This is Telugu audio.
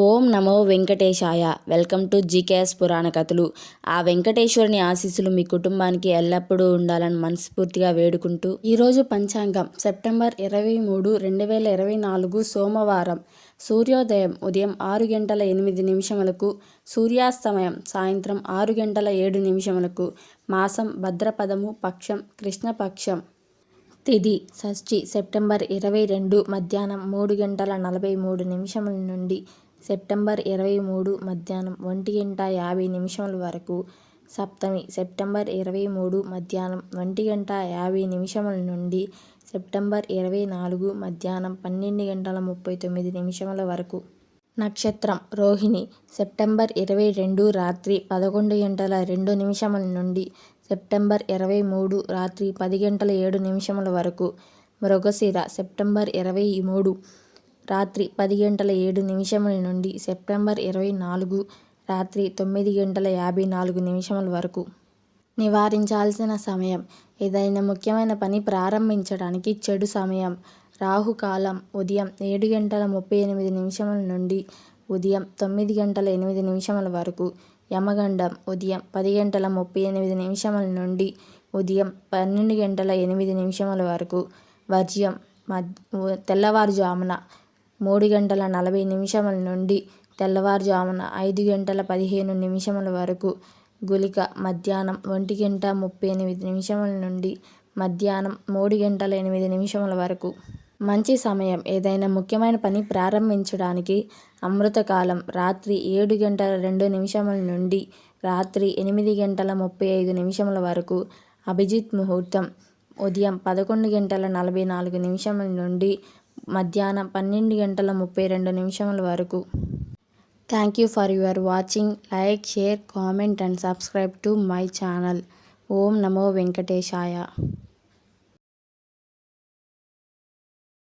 ఓం నమో వెంకటేశాయ. వెల్కమ్ టు జీకేఎస్ పురాణ కథలు. ఆ వెంకటేశ్వరుని ఆశీస్సులు మీ కుటుంబానికి ఎల్లప్పుడూ ఉండాలని మనస్ఫూర్తిగా వేడుకుంటూ ఈరోజు పంచాంగం సెప్టెంబర్ ఇరవై మూడు రెండు వేల ఇరవై నాలుగు సోమవారం. సూర్యోదయం ఉదయం ఆరు గంటల ఎనిమిది నిమిషములకు సూర్యాస్తమయం సాయంత్రం ఆరు గంటల ఏడు నిమిషములకు. మాసం భద్రపదము పక్షం కృష్ణపక్షం. తిది షష్ఠి సెప్టెంబర్ ఇరవై రెండు మధ్యాహ్నం మూడు గంటల నలభై మూడు నిమిషముల నుండి సెప్టెంబర్ ఇరవై మూడు మధ్యాహ్నం ఒంటి గంట యాభై నిమిషముల వరకు సప్తమి సెప్టెంబర్ ఇరవై మూడు మధ్యాహ్నం ఒంటి గంట యాభై నిమిషముల నుండి సెప్టెంబర్ ఇరవై నాలుగు మధ్యాహ్నం పన్నెండు గంటల ముప్పై తొమ్మిది నిమిషముల వరకు. నక్షత్రం రోహిణి సెప్టెంబర్ ఇరవై రెండు రాత్రి పదకొండు గంటల రెండు నిమిషముల నుండి సెప్టెంబర్ ఇరవై మూడు రాత్రి పది గంటల ఏడు నిమిషముల వరకు. మృగశిర సెప్టెంబర్ ఇరవై మూడు రాత్రి పది గంటల ఏడు నిమిషముల నుండి సెప్టెంబర్ ఇరవై నాలుగు రాత్రి తొమ్మిది గంటల యాభై నాలుగు నిమిషముల వరకు నివారించాల్సిన సమయం. ఏదైనా ముఖ్యమైన పని ప్రారంభించడానికి చెడు సమయం. రాహుకాలం ఉదయం ఏడు గంటల ముప్పై ఎనిమిది నిమిషముల నుండి ఉదయం తొమ్మిది గంటల ఎనిమిది నిమిషముల వరకు యమగండం ఉదయం పది గంటల ముప్పై ఎనిమిది నిమిషముల నుండి ఉదయం పన్నెండు గంటల ఎనిమిది నిమిషముల వరకు. వర్జ్యం మద్ తెల్లవారుజామున మూడు గంటల నలభై నిమిషముల నుండి తెల్లవారుజామున ఐదు గంటల పదిహేను నిమిషముల వరకు గుళిక మధ్యాహ్నం ఒంటి గంట ముప్పై ఎనిమిది నిమిషముల నుండి మధ్యాహ్నం మూడు గంటల ఎనిమిది నిమిషముల వరకు. మంచి సమయం ఏదైనా ముఖ్యమైన పని ప్రారంభించడానికి అమృతకాలం రాత్రి ఏడు గంటల రెండు నిమిషముల నుండి రాత్రి ఎనిమిది గంటల ముప్పై ఐదు నిమిషముల వరకు అభిజిత్ ముహూర్తం ఉదయం పదకొండు గంటల నలభై నాలుగు నిమిషముల నుండి మధ్యాహ్నం పన్నెండు గంటల ముప్పై రెండు నిమిషముల వరకు. Thank you for your watching like share comment and subscribe to my channel ఓం నమో వెంకటేశాయ.